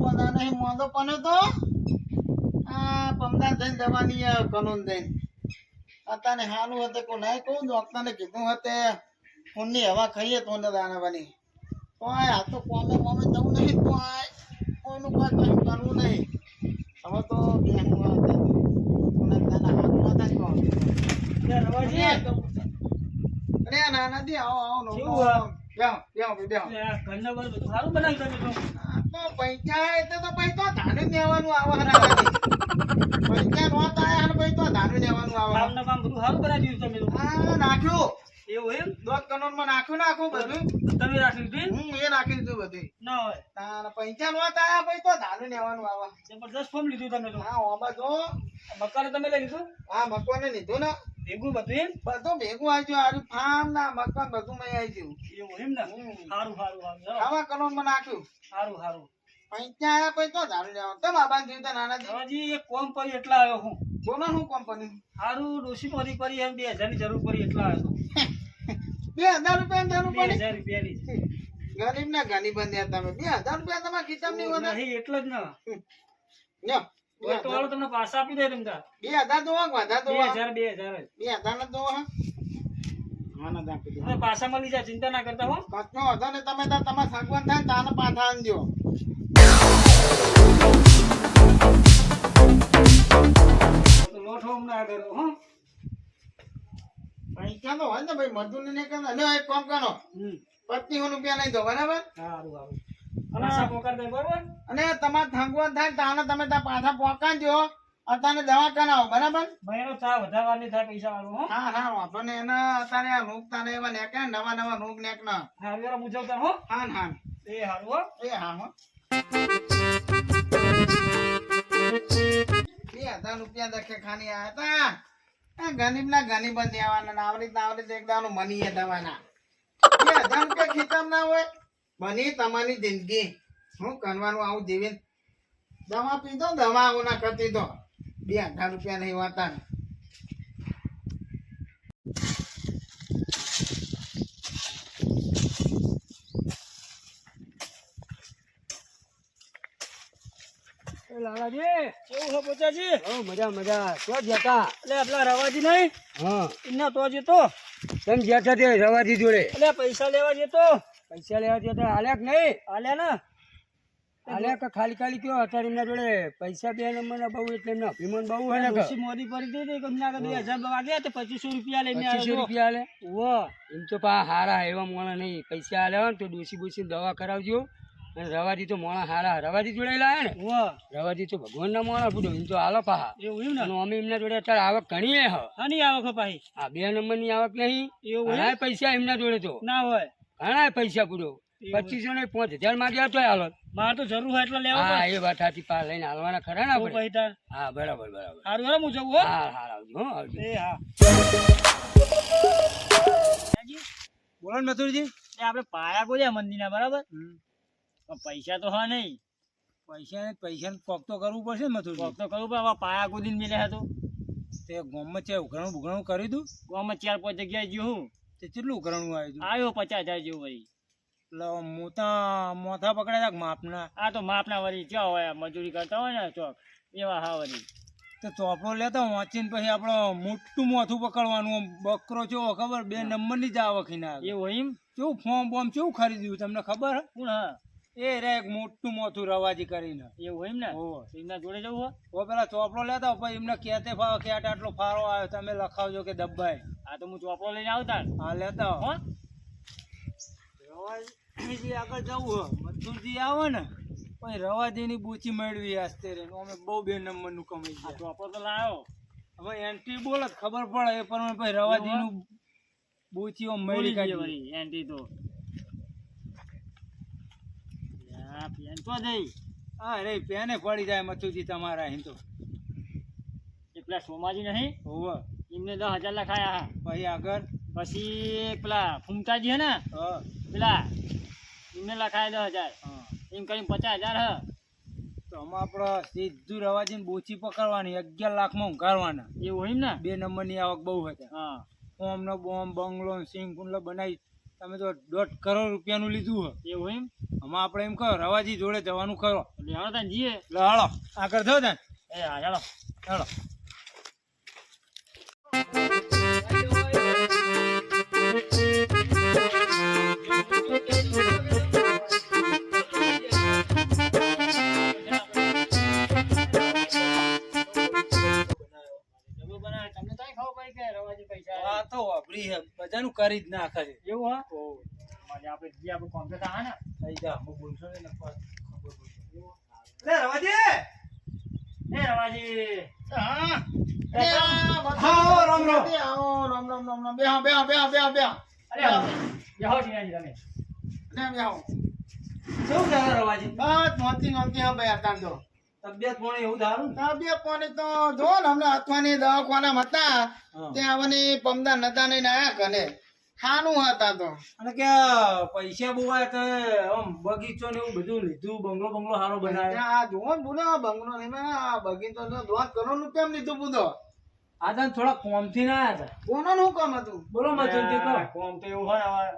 પોતા નહીં મોંધો પને તો? આ પમદાર થઈને જવાની કનોન દઈને અત્યારે હાલું હતું કોઈ નહીં કહું ડોક્ટરને કીધું હતે ફોનની હવા ખાઈએ તો ને દાનાવાની તો આ તો કોમે કોમે જવું નહીં તો આ કોઈનું કોઈ કંઈ કરવું નહીં. હવે તો. અરે નાના દી આવો આવો? બેહો બેહો બેહો. એટલે આ બધું બધું સારું બનાવ્યું તમે તો. આ તો પછી તો ધાને દેવાનું આવે હરાવાની. પૈસા નહોતા આયા પછી તો ધાને દેવાનું આવે. કામના કામ બધું સારું બનાવી દીધું તમે આ નાખ્યું. દોઢ કરોડમાં નાખ્યું નાખું બધું? તમે હતું હું એ નાખી દીધું બધું. ના હોય. તારા પૈસા નહોતા આયા પછી તો ધાને દેવાનું આવે. જબરદસ્ત ફોર્મ લીધું તમે તો. હા ઓમાં જો મકાન તમે લઈ લીધું? આ મકવાને લીધું ને. ભેગું બધું બધું ભેગું આવી ગયું. આરું ફાર્મ ના મકાન બધું મેં આવી ગયું. એવું એમ ને. સારું સારું સારું આવા આવા કરોડમાં નાખ્યું. સારું સારું પૈસા આયા પછી તો ધાને દેવાનું તમે જીવતા નાના જી હજી એક કોમ પડી એટલા આવ્યો હું. બોલો શું કંપની સારું ડોસી મોરી પડી એમ બે હજારની જરૂર પડી એટલા આવ્યો. બે હજાર રૂપિયા જરૂર પડી ગરીબ ના ગાની બન્યા તમે. બે હજાર રૂપિયા તમારા ખિસ્સામાં નહીં હોતા. નહીં એટલે જ ને. લ્યો, બે વાળો તમને પાછા આપી દે તમને બે હજાર દો વધારે દો બે હજાર બે હજાર બે હજાર ના દો પાછા મળી જાય ચિંતા ના કરતા હો. કચ્છનો વધો ને તમે તમારે સગવડ થાય તાને પાછા આનજો લોટ ના કરો હો. પૈસા હોય ને ભાઈ મજૂરી નહીં કરે અને એક કામ કરો. હમ. રૂપિયા નહીં દો બરાબર? સારું સારું. પાછા પોકાર દે બરોબર? અને તમારે થંગવડ થાય તાને તમે ત્યાં પાછા પહોંચાડજો અત્યારે દવા કરાવો બરાબર? મહિનો થા વધારવાની થાય પૈસા વાળું હા હા વાંધો એના અત્યારે આ રોગ તારે એવા નેકે નવા નવા રોગ નેક ના. હારું યાર મુજવતા હો. હા હા. એ હારું હો. એ હા હો. બે હજાર રૂપિયા દખે ખાની આયા તા આ ગરીબ ના ગરીબ જ દેવાના આવરી આવડી આવડી એકદાનું મની એ દવાના. બે હજાર રૂપિયા ખીચામ ના હોય? મની તમારી જિંદગી. હું કરવાનું આવું જીવીને દવા પીધો દવા આવું ના કરતી તો બે હજાર રૂપિયા નહીં હોતા લાલાજી કેવું હો પોચાજી? હો મજા મજા. તો? જતા એટલે આપલા રવાજી નહીં? હા. એમના તો જતો તમે જતા તે રવાજી જોડે? એટલે પૈસા લેવા જતો પૈસા લેવા જતા હાલ્યા કે નહીં? આલ્યા ના. હાલ્યા કે ખાલી ખાલી કયો અત્યારે એમના જોડે? પૈસા બે નંબરના બહુ એટલે એમના અભિમાન બહુ હે ને કે? મોદી પડી દીધી કે એમના બે હજાર વાગ્યા તો પચીસો રૂપિયા લઈને આવ્યો રૂપિયા લે વો એમ તો પા હારા એવા મોણા નહીં. પૈસા આલ્યા હોય તો ડોસી બોસી દવા કરાવજો. રવાજી તો મોણા હારા રવાજી જોડાયેલા લાયા ને? રવાજી તો ભગવાન ના મોણા પૂછો એમ તો હાલો પાહા. એવું એમ ને? અમે એમના જોડે અત્યારે આવક ઘણી હે. હની આવક હો પાહી? આ બે નંબરની આવક નહીં. એવું? પૈસા એમના જોડે તો. ના હોય. ઘણા પૈસા પૂરો. પચીસો ને પાંચ હજાર માંગ્યા તો હાલો. મારે તો જરૂર હોય એટલે લેવા હા એ વાત સાચી. પા લઈને હાલવાના ખરા ને આપણે? હા બરાબર બરાબર. સારું હાલ હું જવું હા. હા આવજો એ હા. બોલો મથુરજી. આપણે પાયા ગોળ્યા મંદિરના બરાબર? પૈસા તો હા નહીં. પૈસા પૈસા કોક તો કરવું પડશે ને મથુર કોક તો કરવું પડે હવે પાયા ગોદીને મિલ્યા હતું તે. ગામમાં છે ઉઘરાણું બુઘરાણું કર્યું તું? ગામમાં ચાર પાંચ જગ્યાએ ગયો હું. તે કેટલું ઉઘરાણું આવ્યું હતું આવ્યો પચાસ હજાર જેવું વળી. એટલે મોટા મોથા પકડાયા માપના? આ તો માપના વળી ક્યાં હોય મજૂરી કરતા હોય ને ચોક એવા હા વળી. તો ચોપડો લેતા વાંચીને પછી આપણો મોટું મોથું પકડવાનું બકરો ચેવો ખબર? બે નંબરની જ આવક ના એવું એમ? કેવું ફોર્મ બોમ કેવું ખરીદ્યું? તમને ખબર? હે? હા એ રે એક મોટું મોથું રવાજી કરીને. એવું એમ ને. એમના જોડે જવું હોય પેલા ચોપડો લેતા પછી એમને કેતે ફાવે કે આટલો ફારો આવ્યો તમે લખાવજો કે દબાય. આ તો હું ચોપડો લઈને આવતા હા લેતા હો? રવાજી આગળ જવું હે. મથુરજી આવે ને. પછી રવાજીની બૂચી મેળવી આસ્તે રે અમે બહુ બે નંબરનું કમાઈ ગયા. ચોપડો તો લાવ્યો હવે એન્ટ્રી બોલે ખબર પડે એ પ્રમાણે પછી રવાજીનું બૂચીઓ મળી કાઢી એન્ટ્રી એન્ટી તો. યા, પેન તો જઈ. હા રે પેને પડી જાય મથુરજી તમારા અહીં તો. એ પેલા સોમાજી નહીં? હોવે. એમને દસ હજાર લખાયા હા. પછી આગળ? પછી પેલા ફૂમતાજી હે ને? હા. પેલા એમને લખાયા દસ હજાર. હા. એમ કરીને પચાસ હજાર હ. તો આમાં આપણે સીધું રવાજીને બોચી પકડવાની અગિયાર લાખમાં ઊંઘાડવાના એવું એમ ને? બે નંબરની આવક બહુ હતા હા. ઓમનો બોમ બંગલો સિંગ કુંડલો બનાવી તમે તો દોઢ કરોડ રૂપિયાનું લીધું હે. એવું એમ? આમાં આપણે એમ કહો રવાજી જોડે જવાનું કરો એટલે હાલો તાન જીએ. લે હાલો આગળ થયો તાન. એ હા ચાલો હાલો. વાપરી હે બધાનું કરી જ નાખે છે. એવું હા? આજે આપણે જે આપણું કોમ તો થાય ને. થઈ જા. હું બોલશો ને ખબર પડશે. લે રવાજી! એ રવાજી! હા? હા આવો, રામ રામ. રામ રામ રામ રામ રામ. બેહો બેહો બેહો બેહો બેહો. અરે બેહો ટીનાજી તમે ને બેહો. શું ચાલે રવાજી? બસ નોંધી નોંધી હા ભાઈ આ તો તબિયત પાણી એવું ધારું ને? તબિયત પાણી તો જો ને હમણાં હાથવાની દવાખાના હતા. ત્યાં આવવાની પમદાર નતા નહીં આયા કને ખાનું હતા તો. અને કે પૈસા બહુ આયા તો આમ બગીચો ને એવું બધું લીધું બંગલો બંગલો સારો બનાવ્યો આ જુઓ ને આ બંગલો નહીં આ બગીચો તો દોઢ કરોડ રૂપિયા લીધું બુધો? આ તને થોડા કોમથી ના આવ્યા હતા. કોનો નું કામ હતું? બોલો મચન કોમ તો એવું હોય ને હવે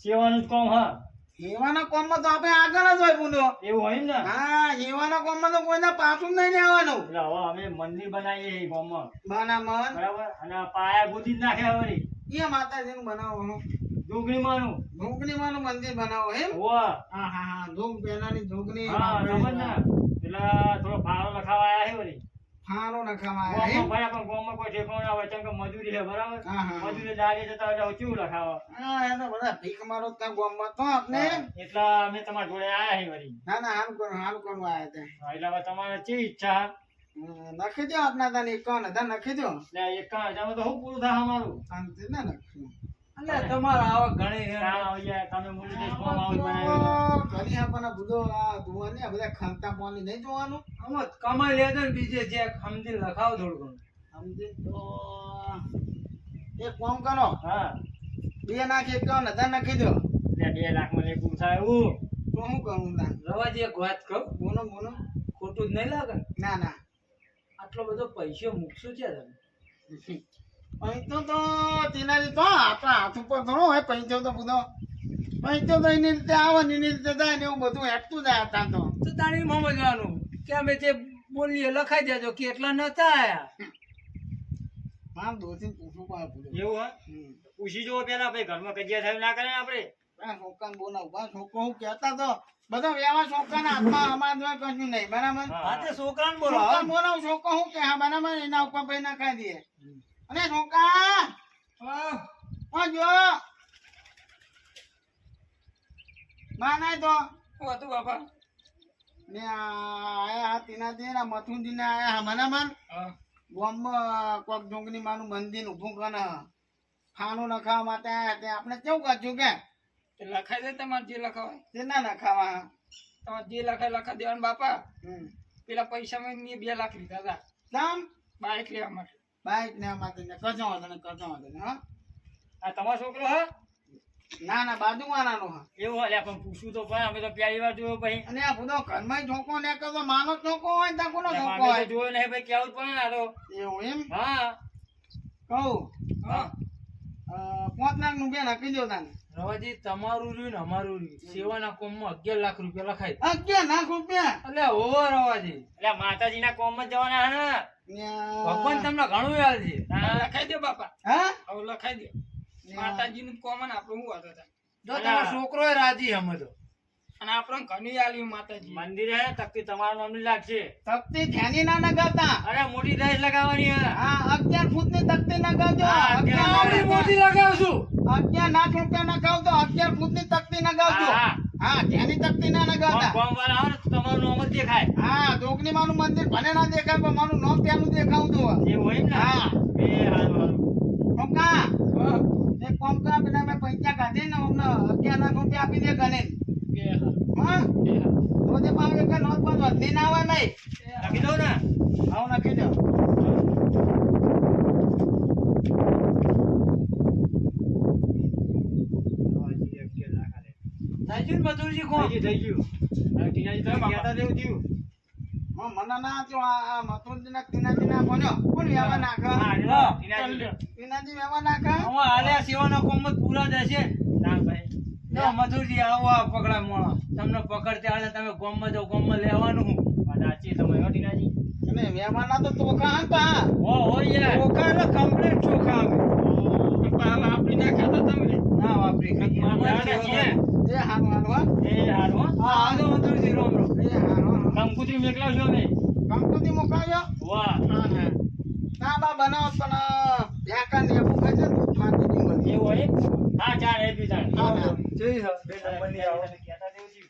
સેવાનું જ કોમ હા. હેવાના કોમમાં તો આપણે આગળ જ હોય બુધો એવું હોય ને? હા હેવાના કોમમાં તો કોઈને પાછું નહીં લેવાનું. એટલે હવે અમે મંદિર બનાવીએ બાના મન બરાબર? અને પાયા ગોદી જ નાખે હવે એ માતાજીનું બનાવો બનાવવાનું. ડુંગળી માનું ધૂકની માનું મંદિર બનાવો હા હા હા. હા ખબર ને પેલા થોડો ફાળો લખાવા આયા છે ગામમાં એમ? ભાઈ પણ ગામમાં કોઈ ઠેકાણું ના ચમ કે મજૂરી બરાબર? હા, હા, હા. મજૂરી દાડી જતા એટલે હવે કેવું હા એ તો બધા ભીખ મારો ત્યાં ગામમાં. તો આપને? એટલે અમે તમારા જોડે આયા છે વળી. ના ના હાલ કરું હારું કરું આયા તે એટલે હવે તમારે ચી ઈચ્છા? નખી દો આપના તને એકાવન હતા નખી દો એટલે એકાવન હજારમાં તો શું પૂરું થાય અમારું. શાંતિ ના નખ્યું તમારા આવક ઘણી છે. કામ આવી જાય તમે મૂલી ફોર્મ આવું ઘણી આપણને બધો આ ધોવાની આ બધા ખાંતા પાણી નહીં જોવાનું. આમાં કમાઈ લેજો ને બીજે જે સમજી લખાવો થોડું ઘણું સમજી તો એક કામ કરો. હા. બે નાખી એકાવન હજાર નખી દો. બે લાખમાં મને પૂરું થાય એવું. તો શું કરું રવાજી એક વાત કહું. બોનો બોનો ખોટું જ નહીં લાગે ના? ના આટલો બધો પૈસો મૂકશું છે તમે? પૈસો તો તેનાથી તો આપણા હાથ ઉપર થોડો હોય પૈસો તો બધો. પૈસો તો એની રીતે આવે ને એની રીતે જાય ને એવું બધું હેઠતું જાય હતા તો. તો તાણી સમજવાનું કે અમે જે બોલીએ લખાઈ દેજો કે એટલા નતા આયા મામ દોસ્તી પૂછવું પડે એવું હા? પૂછી જુઓ પેલા ભાઈ ઘરમાં કજિયા થાય ના કરે આપણે? છોકરાને બોલાવ બા છોકરો હું કહેતા તો બધા વ્યવહાર છોકરાના હાથમાં અમારા જોડે કશું નહીં બરાબર? હા. તે છોકરાને બોલો છોકરાને બોલાવ છોકરો હું કે હા બરાબર એના ઉપર ભાઈ ખાઈ દઈએ અને છોકરા હા. જો બા નાય તો. હતું બાપા? ને આ આયા હા તીનાથી ના મથુંજી ને આયા હા બરાબર ગામમાં કોક ડુંગળી માનું મંદિર ઊભું કરે ખાનું નખાવા માટે આપણે કેવું કરશું કે? લખાઈ દે તમારે જે લખાવાય. તે ના નખાવા તમારે જે લખાય લખા દેવાનું બાપા. હમ. પેલા પૈસા મેં બે લાખ લીધા હતા. બાઇક લેવા માટે. બાઈક ને માતા ને કજો વાંધો ને કજો વાંધો ને હા. આ તમારો છોકરો હા? ના ના બાજુવાળાનો હા. એવું હાલે પણ પૂછ્યું તો પણ અમે તો પહેલી વાર જોયો ભાઈ અને આ બધો ઘરમાં છોકરો ને તો માનો છોકરો હોય ને કોનો છોકરો અમે હોય. જોયો નહીં ભાઈ કેવું જ પડે ને આ તો. એવું એમ? હા. કહું. હા. પાંચ લાખનું બે નાખી દો તને. રવાજી તમારું રહ્યું ને અમારું રહ્યું. સેવાના કોમમાં અગિયાર લાખ રૂપિયા લખાય. અગિયાર લાખ રૂપિયા? એટલે હોવો રવાજી. એટલે માતાજીના કોમમાં જવાના હે ને ને- ભગવાન તમને ઘણું યાદ છે. લખાઈ દે બાપા. હા? હવે લખાઈ દે. માતાજી નું કોમન આપણું હું વાત હતા જો તમારો છોકરો રાજી તો. અને આપણને ઘણી આલ્યું માતાજી. મંદિર હે તકતી તમારું નામ લાગશે. તકતી ધ્યાની ના નગાવતા. અરે મોટી દહેજ લગાવવાની હે. અગિયાર ફૂટની તકતી નગાવજો. હા, અગિયાર મોટી લગાવશું. અગિયાર લાખ રૂપિયા નગાવજો અગિયાર ફૂટની તકતી નગાવજો. હા. હા. ધ્યાની તકતી ના કોમ તમારું નામ જ દેખાય. હા જોગની માનું મંદિર ભલે ના દેખાય પણ મારું નામ ત્યાંનું દેખાવતું હોય. એવું હોય ને? હા. એ હારું હારું. પેલા મેં પૈસા કાઢી ને અમને અગિયાર લાખ રૂપિયા આપી દે ગણે બે હા? બે તે પાછું એક નોટ વધતી ના આવે નહીં. લખી દઉં ને. આવું નાખી દઉં થઈ ગયું ને મજૂરજી કોણ? થઈ ગયું. મને ના જો આ મથુરજી ના ટીનાજી ના બન્યો કોણ વ્યવહાર નાખે? હા, હા. ટીનાજી ટીનાજી વ્યવહાર નાખે? હવે આલ્યા સેવાના કોમમાં પૂરા જશે ના, આવો આ પકડા મોણો. તમને પકડતે આલે તમે ગોમમાં જાઓ ગોમમાં લેવાનું હું. સાચી તમે ટીનાજી. અને મહેમાનના તો ચોખા હતા હો હો યાર. ચોખા એટલે complete ચોખા અમે. પાલ તમે. ના વાપરી. એ હારું હારું હા. એ હારું હો. હા આજો મજૂરજી રોમ રોમ એ હારું હારું. કંકુતરી મેકલાવજો અમે કંકુથી વાહ. હા હા. ના બા બનાવો પણ ભેંકા ને એવું છે હોય? હા એ બી હા, હા. હો, બે નંબરની આવો. કહેતા જેવું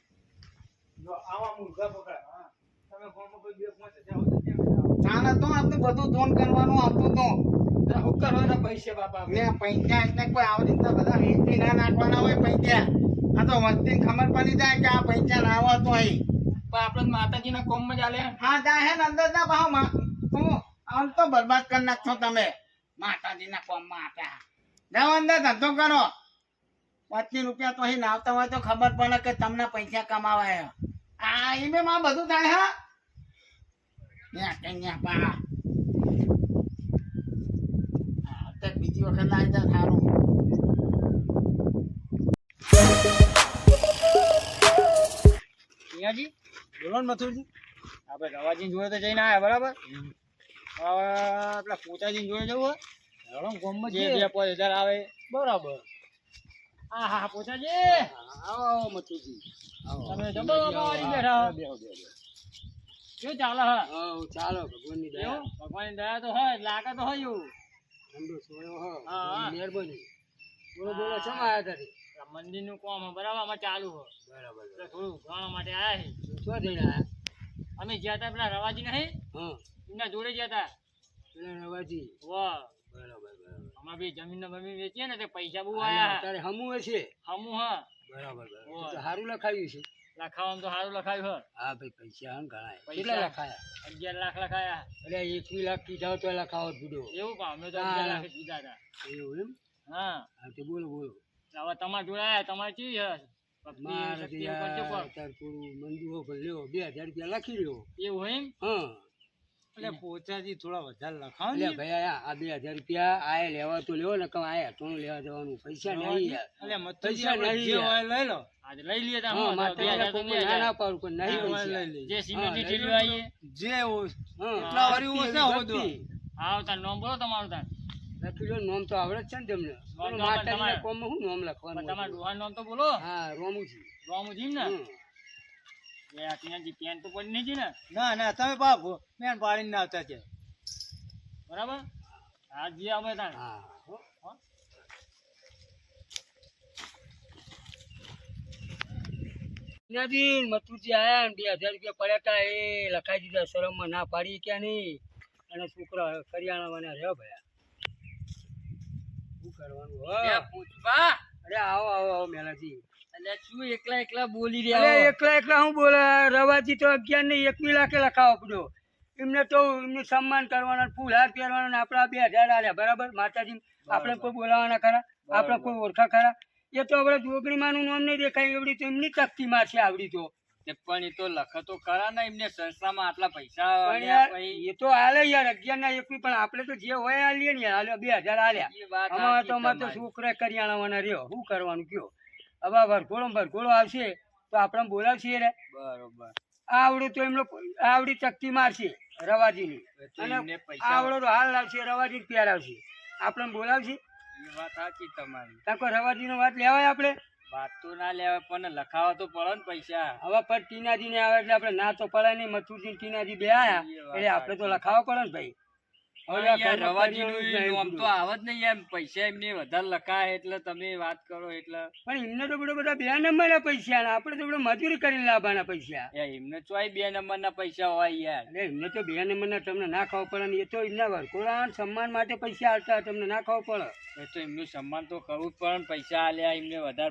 જો આવા મુર્ગા પકડા. હા. તમે કોઈ બે હોય તો ત્યાં ના તો આપણે બધું ધોન કરવાનું આવતું તો. શું કરવાના પૈસા બાપા મેં પૈસા એટલે કોઈ આવડી બધા વેચી ના નાખવાના હોય પૈસા. આ તો વસ્તી ખબર પડી જાય કે આ પૈસા ના આવો તો અહીં પણ આપણે માતાજીના કોમમાં ચાલે. હા જાય હે ને અંદર ના ભાવમાં. તું આમ તો બરબાદ કરી નાખશો તમે. માતાજીના કોમમાં આપ્યા. જાઓ અંદર ધંધો કરો. પચીસ રૂપિયા તો અહીં નાવતા હોય તો ખબર પડે કે તમને પૈસા કમાવાય આ ઈમે માં બધું થાય હા? ત્યાં કે ન્યા પા બીજી વખત લાવી દે સારું. ટીનાજી બોલો ને મથુરજી. આપણે રવાજી જોડે તો જઈને આવ્યા બરાબર? આપણા પોતાજી જોડે જવું હોય? ગોમમાં જે બે પાંચ હજાર આવે. બરાબર. હા હા પોતાજી. આવો મથુજી તમે જમો વાળી બેઠા. શું ચાલે હા. આવો ચાલો ભગવાનની દયા. ભગવાનની દયા તો હોય લાગે તો હોય એવું. ઠંડો સોયો હા. મહેરબાની. બોલો બોલો ચમ આવ્યા તારી? મંદિરનું કામ હે, બરાબર આમાં ચાલુ હો બરાબર. એટલે થોડું ભણવા માટે આયા છે. શું જઈને આયા અમે જ્યાં હતા પેલા રવાજી નહીં? હા એમના જોડે જ્યાં હતા. પેલા રવાજી? વાહ. બરાબર બરાબર. અમાર બી જમીન ને બમીન વેચીએ ને તે પૈસા બહુ આયા. અત્યારે હમું હશે હમુ હા. બરાબર બરાબર. સારું લખાયું છે? લખાવામાં તો સારું લખાયું હે. હા ભાઈ પૈસા હમ ઘણા પૈસા. કેટલા લખાયા? અગિયાર લાખ લખાયા. અરે એકવી લાખ કીધા તો લખાવો જ એવું કામ અમે તો અગિયાર લાખ કીધા હતા. એવું એમ હા તો બોલો બોલો. એટલે હવે તમારે જોડે આયા તમારે ચી જે યાર. હોય લઈ લો. લઈ લઈએ તા હા હું, માતા બે હજાર તો કોમમાં બે ના ના હજાર. પાડું પણ નહીં હા, પૈસા. લઈ લઈએ. જે સિમેન્ટની હા, ઠેલીઓ લઈ લો. આવીએ જે હા એટલા વારી ભક્તિ ઓછા એવી હોદવા. ભક્તિ. હા તાર નામ બોલો તમારું તાર. લખી લો નોમ તો આવડે છે ને તમને. માતાજીના તમારે- કોમમાં શું નોમ લખવાનું તમારા હતું? ડોહાનું નામ તો બોલો. હા રોમુજી. રોમુજી ને? પેન તો પડી નહીં ને? ના ના તમે બાપ મેન પાડીને ના આવતા છે બરાબર? હા જી અમે તાર હા. હો. ત્યાંથી મથુરજી આયા ને બે હજાર રૂપિયા પડ્યા તા. એ લખાઈ દીધા શરમમાં ના પાડી ક્યાં નહીં અને છોકરા કરિયાણા વાળા રહ્યો ભયા. કરવાનું પૂછવા અરે આવો આવો આવો મેલાજી. એટલે શું એકલા એકલા બોલી અરે એકલા એકલા હું બોલે? રવાજી તો અગિયાર ને એકવી લાખે લખાવો પડ્યો. એમને તો એમનું સન્માન કરવાના ફૂલ હાર પહેરવાના આપણા બે હજાર આલ્યા બરાબર? માતાજી આપણે કોઈ બોલાવાના ખરા? આપણે કોઈ ઓળખા ખરા? એ તો આપડે જોગણી માનું નામ નહીં દેખાય એવડી તો એમની તકતી માં છે આવડી તો. પણ એ તો લખતો ખરા ને એમને સંસ્થામાં આટલા પૈસા. એ તો હાલે યાર અગિયાર ના એકવી પણ આપણે તો જે હોય હાલીએ ને યાર બે હજાર હાલ્યા અમારે તો અમારે તો છોકરા કરિયાણાવાના રહ્યો શું કરવાનું કયો? હવે વરઘોડો ભરઘોડો આવશે તો આપણે બોલાવશે રે બરોબર. આવડે તો એમનો આવડી ચકતી મારશે રવાજીની. અને આવડો હાલ લાવશે રવાજી પ્યાર પહેરાવશે આપણે બોલાવશે. એ વાત સાચી તમારી. રવાજીનો વાત લેવાય આપણે? વાત તો ના લેવાય પણ લખાવા તો પડે ને પૈસા. હવે પણ ટીનાજી ને આવે એટલે આપણે ના તો પડે નહીં મથુરજી ટીનાજી બે આયા. એટલે આપણે તો લખાવા પડે ને ભાઈ. મજૂરી કરીને લાવવાના પૈસા. એમને ચોય બે નંબર ના પૈસા હોય યાર. એમને તો બે નંબરના તમને ના ખાવ પડે એ તો એમના અને સન્માન માટે પૈસા આવતા તમને ના ખાવ પડે. એ તો એમનું સન્માન તો કરવું જ પડે પૈસા આલ્યા એમને વધારે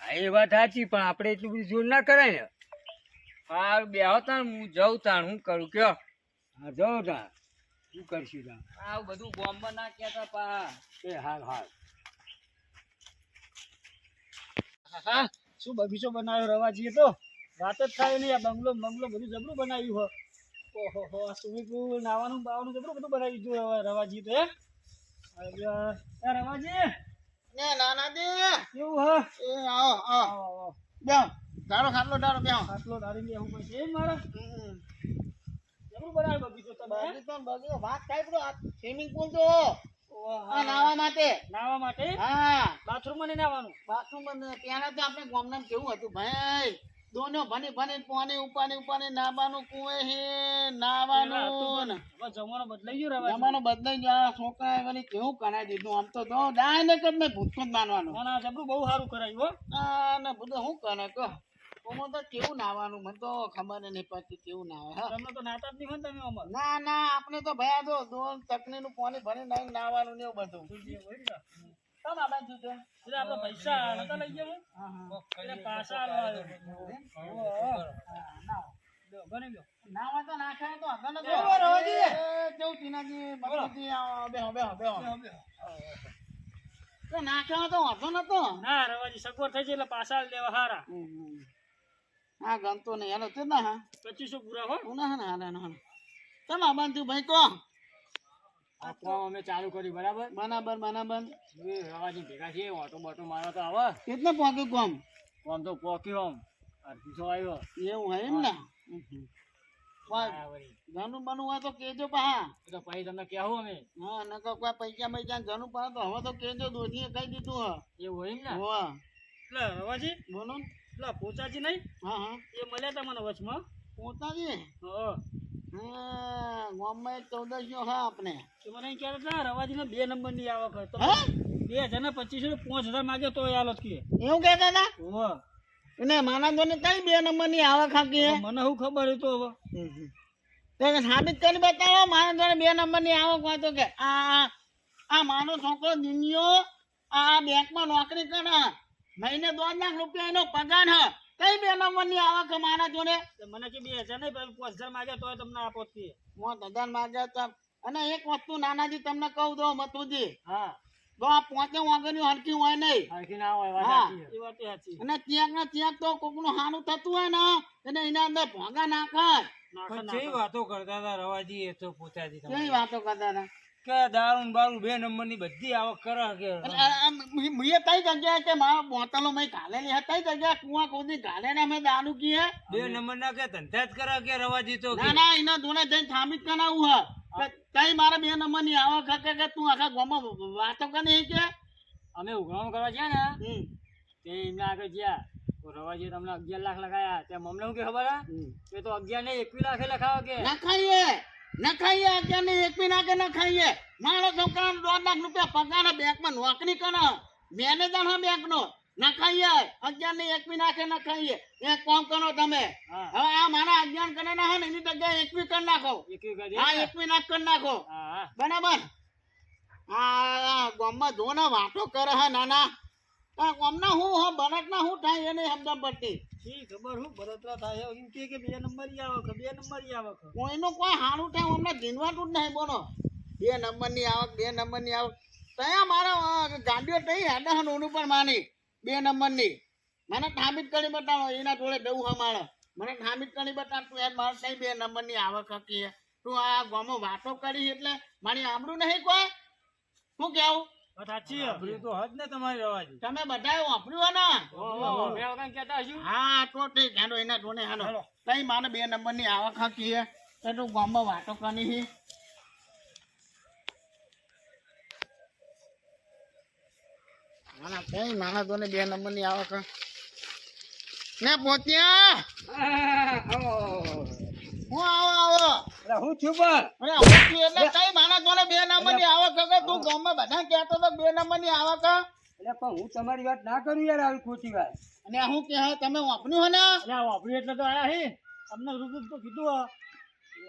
હા, એ વાત સાચી પણ આપણે એટલું બધું જોર ના કરાય ને. હા બે તાણ હું જઉં તાણ હું કરું કયો. હા જાઓ તા શું કરશું તા આ બધું ગોમમાં ના કહેતા પા. એ હાલ હાલ. હા શું બગીચો બનાવ્યો રવાજીએ તો? વાત જ થાય નહીં આ બંગલો બંગલો બધું જબરું બનાવ્યું હો ઓહો હો આ સ્વિમિંગ પુલ નાવાનું બાવાનું જબરું બધું બનાવી દીધું હવે રવાજી તો હે? અરે, એ રવાજી ને નાનાજી. કેવું હા? એ આવો આવો. બેહો ધારો ખાટલો ધારો બેહો. આટલો ધારી લે હું પછી એ મારા જરૂર બનાવે બગીચો તમે બગીચો બગીચો વાત થાય પેલો સ્વિમિંગ પુલ તો નાવા માટે. નાવા માટે? હા. બાથરૂમમાં નહીં નાવાનું? બાથરૂમ ત્યાં તો આપણે ગામના કેવું હતું? ભાઈ દોનો ભણી ભણી પાણી ઉપાની ઉપાની નાવાનું કુએ હે નાવાનું. જમાનો બદલાઈ ગયો રવા જમાનો બદલાઈ ગયો. આ છોકરા કેવું કરાય દીધું? આમ તો ડાયરેક્ટ જ મેં ભૂતકો જ માનવાનું. ના ના જબરું બહુ સારું કરાયું હો. ના ને બધું શું કરે કહો ઓમાં તો કેવું નાવાનું મને તો ખબર નહીં પડતી કેવું નાવે હા. તમને તો નાતા જ નહીં તમે ઓમાં ના ના આપણે તો ભયા દો દોન ચટણી નું પાણી ભરી નાખી નાવાનું ને એવું બધું. કેમ આ બાજુ છે? એટલે આપણે પૈસા નતા લઈ ગયા હા, હા. એટલે પાછા આવ્યો. નાવ. તો નાખાય તો આગળ જ કેવું વાર રવાજી? એ, કેવું ટીનાજી, આવો, બેહો, બેહો, બેહો. તો નાખ્યા તો વાંધો નતો. ના રવાજી સગવડ થઈ જાય એટલે પાછા લેવા હારા. હા ગમતો નહીં. હાલો તે ના હા. પચીસો પૂરા હો. હું ના હા ના હાલે, ના હાલે. કેમ આ બાંધ્યું ભાઈ કહો. આ કામ અમે ચાલુ કરી બરાબર? બરાબર બરાબર. એ રવાજી ભેગા છીએ ઓટો બોટો મારો તો આવે. કેટલે પહોંચ્યું કોમ? આમ તો પોક્યો આમ અડધીસો આવ્યો. એવું હે એમ ને. ઘરનું બનવું હોય તો કેજો પા તો પછી તમને કહેવું અમે. હા નકર કોઈ પૈસા પૈસા ઘરનું પડે તો હવે તો કેજો દોધીએ કહી દીધું એવું હોય ને? હે એટલે રવાજી બોલો ને. એટલે પોચાજી નહીં? હા હા. એ મળ્યા તા મને વચમાં. પોચાજી હા. ગામમાં એક ચૌદશીઓ હા આપણે તો મને હતા રવાજીને બે નંબરની આવક હતો બે હજાર ને પચીસો પાંચ હજાર માગ્યો તો આલો જ એવું કહેતા હતા? હોવે. અને માના કઈ બે નંબરની આવક હાકી હે? મને શું ખબર હોય તો હવે તો કે સાબિત કરી બતાવો મારા જોડે બે નંબરની આવક હોય તો કે આ આ માનો છોકરો દુનિયો આ બેંકમાં નોકરી કરે. મહિને દોઢ લાખ રૂપિયા એનો પગાર હ. કઈ બે નંબરની આવક મારા જોડે? મને કે બે હજાર નહીં ભાઈ પાંચ હજાર માગ્યા તો તમને આપો છીએ. હું હજાર માગ્યા તો અને એક વસ્તુ નાનાજી તમને કહું દો મતુજી હા. જો આ પોતે વાગણ્યું હરકી હોય નહીં. હરખી ના હોય વાત હા. એ વાત સાચી અને ત્યાં ને ત્યાં તો કોકનું હાનું થતું હોય ને એને એના અંદર ભોગા નાખે નાખો પણ કેવી નાખો વાતો કરતા હતા રવાજી એ તો પોતાજી કઈ વાતો કરતા હતા? કે દારૂ બારૂ બે નંબરની બધી આવક કરે કે મુએ- મુએ જગ્યાએ કે મારા બોટલો મેં ઘાલેલી હે તઈ જગ્યાએ કુવા કોદી ઘાલે ને અમે દારૂ કીએ. બે નંબર ના કે ધંધા જ કરે કે રવાજી તો ના ના એના દોને જઈને થામિત કરાવું હે. તઈ મારા બે નંબરની આવક હકે કે તું આખા ગામમાં વાતો કરી કે? અમે ઉઘરાણું કરવા ગયા ને? તે એમના આગળ ગયા રવાજી તમને અગિયાર લાખ લગાયા. ત્યાં અમને શું કે ખબર હે? કે તો અગિયાર ને એકવીસ લાખે લખાવો કે? ના ખાઈએ અત્યારની એકમી નાખે ના ખાઈએ. મારો છોકરા દોઢ લાખ રૂપિયા પગાર બેંકમાં નોકરી કરે. મેનેજર હા બેંક નો ના ખાઈએ અગિયાર ને એક બી નાખે ના ખાઈએ. એક કામ કરો તમે. હવે આ મારા અગિયાર કરે ના હે ને એની જગ્યાએ એકવી કરી નાખો. હા એકવી નાખ કરી નાખો. બરાબર? આ ગામમાં જો ને વાતો કરે હે નાના. આ ગામના હું હો બરતના હું થાય એને સમજણ પડતી. શી ખબર હું બળતરા થાય એમ કે કે બે નંબરની આવક, બે નંબરની આવક. કોઈનું કોઈ હારું થાય અમને ગીનવાતું જ નહીં, બોલો. બે નંબરની આવક, બે નંબરની આવક. તયા મારા ગાડીઓ તઈ હેડા પણ માની. બે નંબરની. મને થાબિત કરી બતાવો, એના જોડે બેવું હા મારે મને થાબિત કરી બતાવ તું યાર મારે તઈ બે નંબરની આવક હતી. તું આ ગામમાં વાતો કરી એટલે મારી આમરું નહીં કોઈ? શું કેવું? વાત સાચી. વાપર્યું તો હજ ને તમારી રવાજી. તમે બધાએ વાપર્યું ને? બે કહેતા હશું? હા તો ઠીક. હેડો એના જોડે હેડો તઈ માને બે નંબરની આવક હતી હે. તો તું ગામમાં વાતો કરી હી. મારા કઈ મારા તો બે નંબરની આવક હે. ને પોત્યા! હું આવો આવો. હું છું પણ? અરે હું છું એટલે કઈ મારા તો બે નંબરની આવક હે તું ગામમાં બધા કહેતો તો બે નંબરની આવક હે. એટલે પણ હું તમારી વાત ના કરું યાર આવી ખોટી વાત અને હું કે તમે વાપર્યું હે ને? વાપર્યું એટલે તો આયા હે. તમને રૂપિયું તો કીધું હે.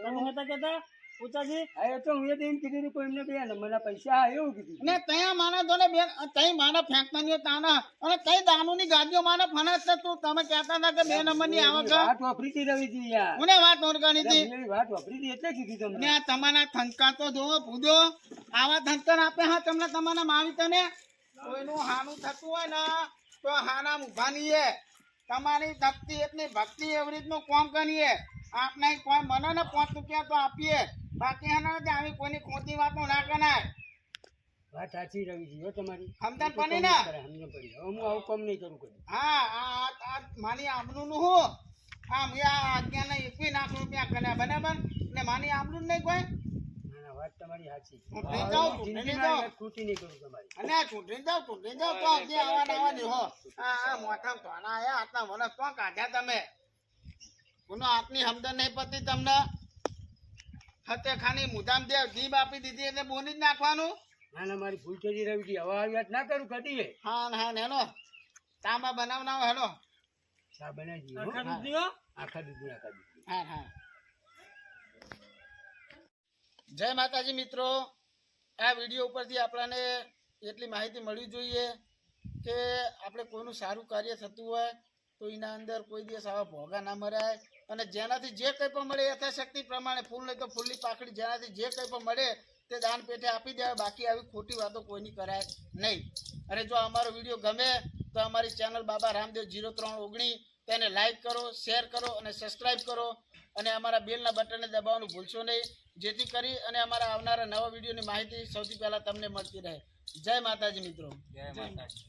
તમે નતા કહેતા? પૂછાજી? એ તો હું એ કીધું હતું કોઈ એમને બે નંબરના પૈસા એવું કીધું અને ત્યાં મારા ને બેન તઈ મારા ફેંકતાની તાના. અને કઈ દારૂની ગાડીઓ માને ફણસ છે. તું તમે કહેતા હતા કે બે નંબરની આવક છે. વાત વાપરી હતી રવિજી યાર. કોને વાત ઓળખાણી હતી? વાત વાપરી હતી એટલે કીધું તમને. તમારા થંકા તો જોવો પૂજો આવા થંકર આપે હા તમને તમારા માવિતને કોઈનું હાનું થતું હોય ને તો હાના ઊભા હે તમારી ભક્તિ એટલી ભક્તિ એવી રીતનું કોમ કરીએ? આપને કોઈ મને ને પાંચ રૂપિયા તો આપીએ. બાકી હે ને આવી કોઈની ખોટી વાતો ના કરાય વાત સાચી રવિજી હો તમારી. સમજણ પડી ને? સમજણ પડી. હવે હું આવું કામ નહીં કરું કદી હા આ આ માની આબરૂ નું હું. આમ યા આજ્ઞાને એકવી લાખ રૂપિયા કર્યા બરાબર? ને માની આબરૂ નહીં કોઈ? ના ના વાત તમારી સાચી. હું થઈ જાઉં, હવે હું થઈ જિંદગીમાં જાઉં. ખોટી નહીં કરું તમારી. અને ચૂંટણી જાવ ચૂંટણી જાવ તો આજે આવા નવા નહીં હો. આ આ મોટા તોના આયા આટલા મને તો કાઢ્યા તમે? કોનો આપની હમદન નહીં પતી તમને? હતે ખાની મુધામ દે જીભ આપી દીધી એટલે બોલી જ નાખવાનું. ના ના મારી ભૂલ થઈ ગઈ રવિજી હવે આવી વાત ના કરું કદી હા? હા ને હેલો. તાંબા બનાવનાવો હેલો. ચા બનાવી આખા દૂધની હો? આખા દૂધની આખા દૂધની હા હા. જય માતાજી મિત્રો. આ વીડિયો ઉપરથી આપણને એટલી માહિતી મળવી જોઈએ કે આપણે કોઈનું સારું કાર્ય થતું હોય તો એના અંદર કોઈ દિવસ આવા ભોગા ના મરાય. અને જેનાથી જે કંઈ પણ મળે યથાશક્તિ પ્રમાણે ફૂલ નહીં તો ફૂલની પાકડી જેનાથી જે કંઈ પણ મળે તે દાન પેટે આપી દેવાય. બાકી આવી ખોટી વાતો કોઈની કરાય નહીં. અને જો અમારો વીડિયો ગમે તો અમારી ચેનલ બાબા રામદેવ જીરો ત્રણ ઓગણી તેને લાઈક કરો, શેર કરો અને સબસ્ક્રાઈબ કરો. અને અમારા બેલના બટનને દબાવવાનું ભૂલશો નહીં. જેથી કરી અને અમારા આવનારા નવા વિડીયોની માહિતી સૌથી પહેલાં તમને મળતી રહે. જય માતાજી મિત્રો. જય માતાજી.